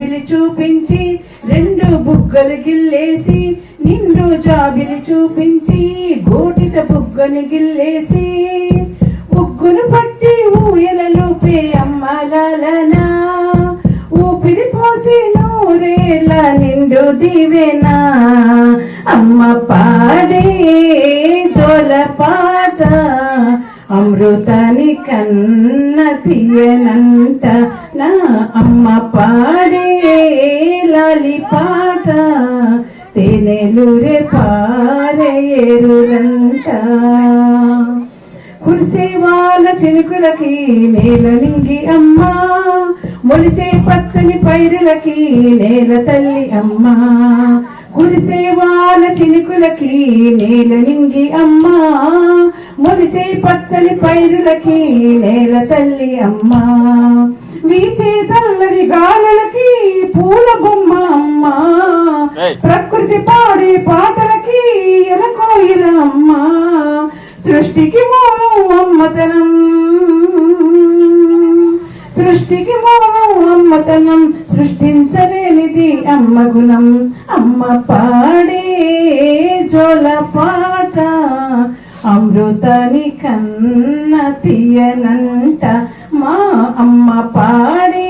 జాబిలి చూపించి రెండు బుగ్గలు గిల్లేసి నిండు జాబిలి చూపించి గోటిత బుగ్గని గిల్లేసి ఉగ్గును పట్టి ఊయలలుపే అమ్మలనా ఊపిరి పోసి నూరేళ్ళ నిండు దీవెనా అమ్మ పాడే జోల పాట అమృతాని కన్న తీయనంట నా అమ్మ పాడే లాలి పాట తేనెలురే పారేరులంట కురిసే వాళ్ళ చినుకులకి నేల నింగి అమ్మ మొలిచే పచ్చని పైరులకి నేల తల్లి అమ్మ. కురిసే వాళ్ళ చినుకులకి నేల నింగి అమ్మ మొలిచే పచ్చని పైరులకి నేల తల్లి అమ్మ. వీచే చల్లని గాలులకి పూల బొమ్మ అమ్మ. ప్రకృతి పాడే పాటలకి ఎలకోయిల అమ్మ సృష్టికి మూలం అమ్మతనం సృష్టికి మూలం అమ్మతనం సృష్టించలేనిది అమ్మ గుణం. అమ్మ పాడే జోల పాట. అమృతని కన్న తీయనంట. అమ్మ పాడే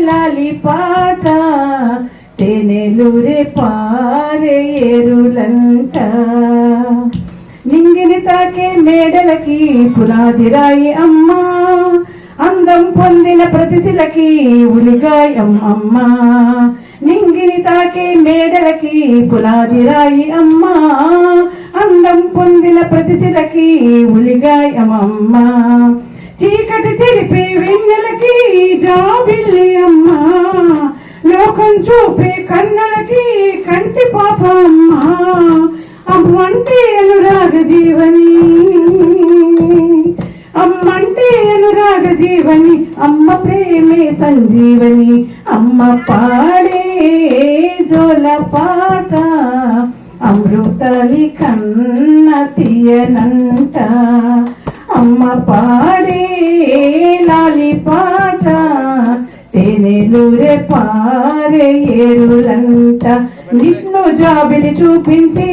లాలి పాట తేనెలురే పారే ఎరులంట నింగిని తాకే మేడలకి పునాది రాయి అమ్మా అందం పొందిన ప్రతిశిలకి ఉలిగాయం అమ్మా నింగిని తాకే మేడలకి పునాది రాయి అమ్మా అందం పొందిన ప్రతిశిలకి ఉలిగాయం అమ్మా. చీకటి చెరిపే వెన్నెలకి జాబిల్లి అమ్మా. లోకం చూపే కన్నలకి కంటి పాప అమ్మా. అమ్మంటే అనురాగ జీవని. అమ్మంటే అనురాగ జీవని. అమ్మ ప్రేమే సంజీవని. అమ్మ పాడే జోల పాట. అమృతని కన్న తీయనంట. అమ్మ పాడే లాలి పాట తేనెలురే పారే ఏరులంట. నిన్ను జాబిలి చూపించి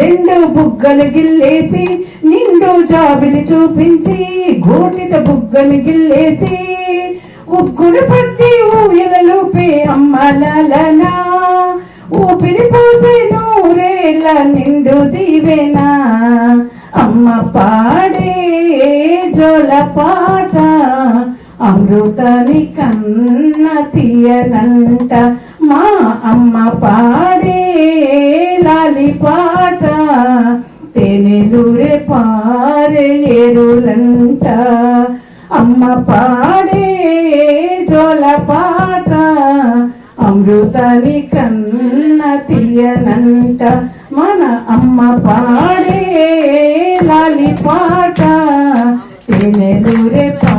రెండు బుగ్గలు గిల్లేసి నిండు జాబిలి చూపించి గోటిట బుగ్గలు గిల్లేసి ఉగ్గులు పట్టి ఊయలలోపే అమ్మ లలనా ఊపిరి పోసే నూరేళ్ళ నిండు దీవెనా. అమ్మ పాడే తేజోల పాట అమృతని కన్న తీయనంట. మా అమ్మ పాడే లాలి పాట తేనెలురే పారే ఎరులంట అమ్మ పాడే జోల పాట అమృతని కన్న తీయనంట. మన అమ్మ పాడే లాలి పాట ne dure pa